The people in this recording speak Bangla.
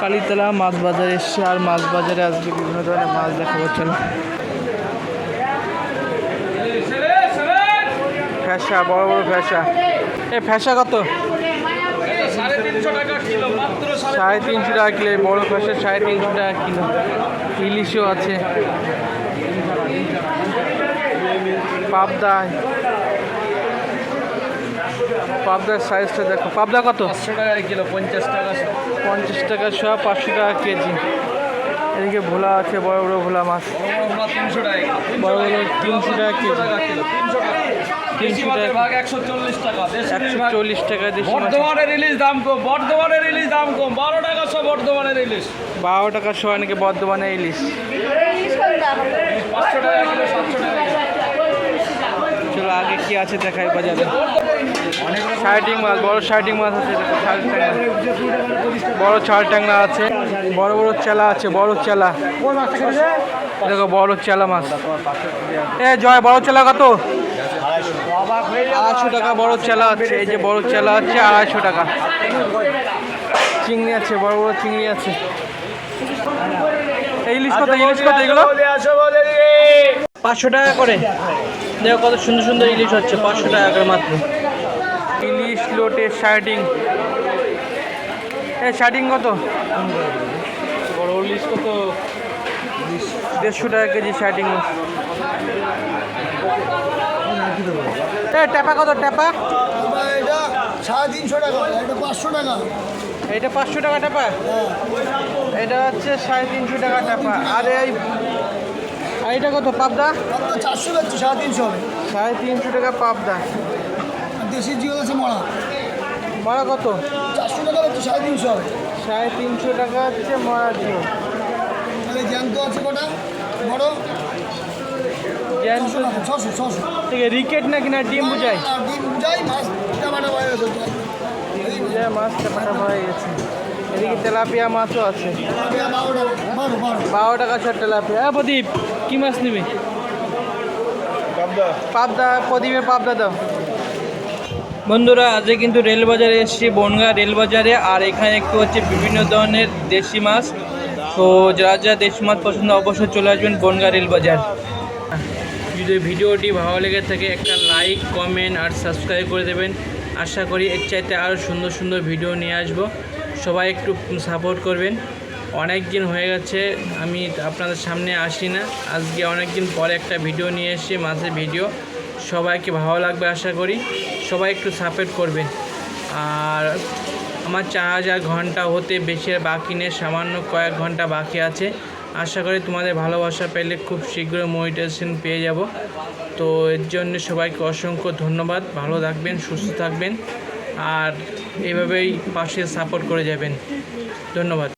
কালীতলা মাছ বাজারে এসছে আর মাছ বাজারে আজকে বিভিন্ন ধরনের মাছ দেখা যাচ্ছে। না ফ্যাসা বড় বড় ফ্যাসা এ ফ্যাসা কত? সাড়ে তিনশো টাকা কিলো বড় ফ্যাসা সাড়ে তিনশো টাকা কিলো। ইলিশও আছে। পাবদা পাবদার সাইজটা দেখো। পাবদা কত? পাঁচশো টাকা কিলো পঞ্চাশ টাকা পঞ্চাশ টাকা শো পাঁচশো টাকা কেজি। এদিকে ভোলা আছে বড় বড় ভোলা মাছ। তিনশো টাকা বড় বড় তিনশো টাকা কেজি। তিনশো টাকা একশো চল্লিশ টাকা। একশো চল্লিশ টাকা দেশি দাম কম দাম কম। বারো টাকা বারো টাকা শো নাকি বর্ধমানে ইলিশ? পাঁচশো টাকা কিলো সাতশো টাকা চলো আগে কি আছে দেখাই বাজারে। শার্টিং মাছ, বড় শার্টিং মাছ আছে বড় ছাল ট্যাংরা আছে, বড় বড় চেলা আছে, বড় চেলা। দেখো, বড় চেলা মাছ। এ, জয়, বড় চেলা কত? আড়াইশো টাকা বড় চেলা আছে, এই যে বড় চেলা আছে, আড়াইশো টাকা। চিংড়ি আছে, বড় বড় চিংড়ি আছে। ইলিশ কত ইলিশ কত, এগুলো? পাঁচশো টাকা করে। দেখো, কত সুন্দর সুন্দর ইলিশ হচ্ছে, পাঁচশো টাকা করে মাত্র। লোটে শার্টিং এ শার্টিং কত? বড় ইলিশ কত দেড়শো টাকা কেজি শার্টিং এ ট্যাপা কত ট্যাপা? সাড়ে তিনশো টাকা এটা পাঁচশো টাকা এটা পাঁচশো টাকা এটা হচ্ছে সাড়ে তিনশো টাকা ট্যাপা। আর এই এটা কত পাবদা চারশো যাচ্ছে সাড়ে তিনশো হবে। সাড়ে তিনশো টাকা পাবদা। দেশি জিওল আছে মরা। মরা কত? চারশো টাকা হচ্ছে সাড়ে তিনশো। সাড়ে তিনশো টাকা হচ্ছে মরা জিও তাহলে জ্যান্ত আছে কটা? বড়? জ্যান্ত ছশো ছশো ছশো। থেকে রিকেট নাকি না ডিম বুঝাই? ডিম যাই মাছ টামাটা হয়ে গেছে। বুঝাই মাছ টাকাটা হয়ে গেছে। এদিকে তেলাপিয়া মাছও আছে। বারো টাকা বারো বারো। বারো টাকা ছ তেলাপিয়া। হ্যাঁ প্রদীপ কি মাছ নিবি? পাবদা। প্রদীপে পাবদা দাও। বন্ধুরা, আজকে কিন্তু রেলবাজারে এসেছি, বনগা রেল বাজারে আর এখানে একটু হচ্ছে বিভিন্ন ধরনের দেশি মাছ। তো যারা যারা দেশি মাছ পছন্দ, অবশ্যই চলে আসবেন বনগা রেলবাজার। যদি ভিডিওটি ভালো লেগে থাকে, একটা লাইক, কমেন্ট, আর সাবস্ক্রাইব করে দেবেন। আশা করি এর চাইতে আরও সুন্দর সুন্দর ভিডিও নিয়ে আসব। সবাই একটু সাপোর্ট করবেন। অনেক দিন হয়ে গেছে, আমি আপনাদের সামনে আসি না। আজকে অনেক দিন পরে একটা ভিডিও নিয়ে এসেছি, মাছের ভিডিও। সবাইকে ভালো লাগবে আশা করি। সবাই একটু সাপোর্ট করবেন। আর আমার চার হাজার ঘণ্টা হতে বেশি বাকি নেই, সামান্য কয়েক ঘণ্টা বাকি আছে। আশা করি তোমাদের ভালোবাসা পেলে খুব শীঘ্রই মোটিভেশন পেয়ে যাব। তো এর জন্য সবাইকে অসংখ্য ধন্যবাদ। ভালো থাকবেন, সুস্থ থাকবেন। আর এভাবেই পাশে সাপোর্ট করে যাবেন। ধন্যবাদ।